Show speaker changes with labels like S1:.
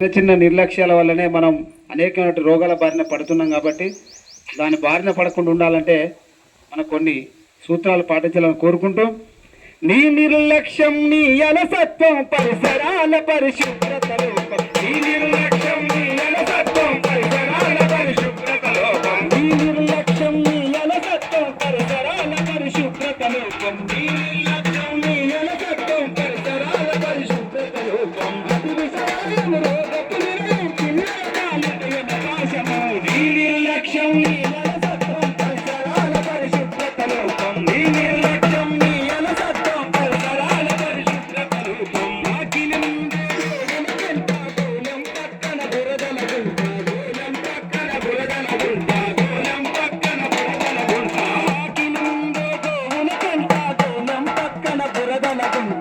S1: చిన్న చిన్న నిర్లక్ష్యాల వల్లనే మనం అనేకమైన రోగాల బారిన పడుతున్నాం కాబట్టి దాని బారిన పడకుండా ఉండాలంటే మనం కొన్ని సూత్రాలు పాటించాలని కోరుకుంటూ నీ నిర్లక్ష్యం నీ అలసత్వం పరిసరాల పరిశుభ్రత లోపం. నీ నిర్లక్ష్యం నీ అలసత్వం పరిసరాల పరిశుభ్రత లోపం. నీ నిర్లక్ష్యం నీ అలసత్వం పరిసరాల పరిశుభ్రత లోపం. தனதும்